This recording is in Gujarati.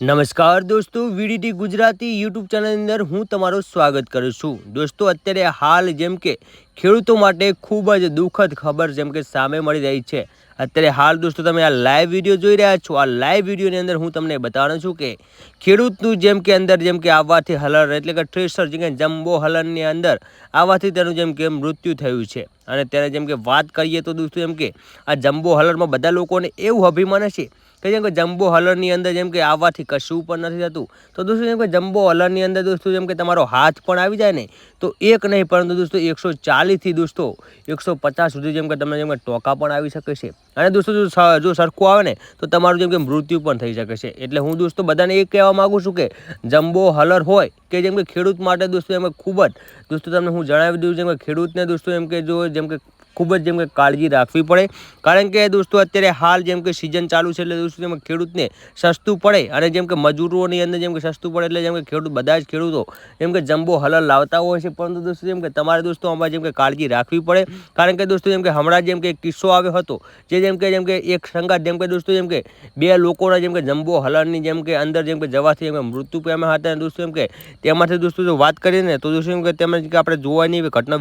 નમસ્કાર દોસ્તો, વીડીટી ગુજરાતી યુટ્યુબ ચેનલની અંદર હું તમારું સ્વાગત કરું છું. દોસ્તો, અત્યારે હાલ જેમ કે ખેડૂતો માટે ખૂબ જ દુઃખદ ખબર જેમ કે સામે મળી રહી છે. અત્યારે હાલ દોસ્તો, તમે આ લાઈવ વીડિયો જોઈ રહ્યા છો. આ લાઈવ વિડીયોની અંદર હું તમને બતાવવાનો છું કે ખેડૂતનું જેમ કે અંદર જેમ કે આવવાથી હલર એટલે કે ટ્રેસર જેમ કે જમ્બો હલરની અંદર આવવાથી તેનું જેમ કે મૃત્યુ થયું છે. અને તેને જેમ કે વાત કરીએ તો દોસ્તો જેમ કે આ જમ્બો હલરમાં બધા લોકોને એવું અભિમાન છે કે જેમ કે જમ્બો હલરની અંદર જેમ કે આવવાથી કશું પણ નથી થતું તો દોસ્તો જેમ કે જમ્બો હલરની અંદર દોસ્તો જેમ કે તમારો હાથ પણ આવી જાય ને તો એક નહીં પરંતુ દોસ્તો એકસો ચાલીસથી દોસ્તો એકસો પચાસ સુધી જેમ કે તમને જેમ કે ટોકા પણ આવી શકે છે અને દોસ્તો જો જો સરખું આવે ને તો તમારું જેમ કે મૃત્યુ પણ થઈ શકે છે એટલે હું દોસ્તો બધાને એ કહેવા માગું છું કે જમ્બો હલર હોય કે જેમ કે ખેડૂત માટે દોસ્તો એમ ખૂબ જ દોસ્તો તમને હું જણાવી દઉં જેમ કે ખેડૂતને દોસ્તો એમ કે જો જેમ કે ખૂબ જ જેમ કે કાળજી રાખવી પડે કારણ કે દોસ્તો અત્યારે હાલ જેમ કે સિઝન ચાલુ છે એટલે દોસ્તો જેમ કે ખેડૂતને સસ્તું પડે અને જેમ કે મજૂરોની અંદર જેમ કે સસ્તું પડે એટલે જેમ કે ખેડૂત બધા જ ખેડૂતો જેમ કે જમ્બો હલર લાવતા હોય છે પરંતુ દોસ્તો જેમ કે તમારે દોસ્તો આમાં જેમ કે કાળજી રાખવી પડે કારણ કે દોસ્તો જેમ કે હમણાં જેમ કે એક કિસ્સો આવ્યો હતો જે જેમ કે જેમ કે એક સંગાત જેમ કે દોસ્તો જેમ કે બે લોકોના જેમ કે જમ્બો હલરની જેમ કે અંદર જેમ કે જવાથી જેમ કે મૃત્યુ પામ્યા હતા અને દોસ્તો એમ કે તેમાંથી દોસ્તો જો વાત કરીએ ને તો દોસ્તો એમ કે તેમાં જેમ કે આપણે જોવાની એવી ઘટના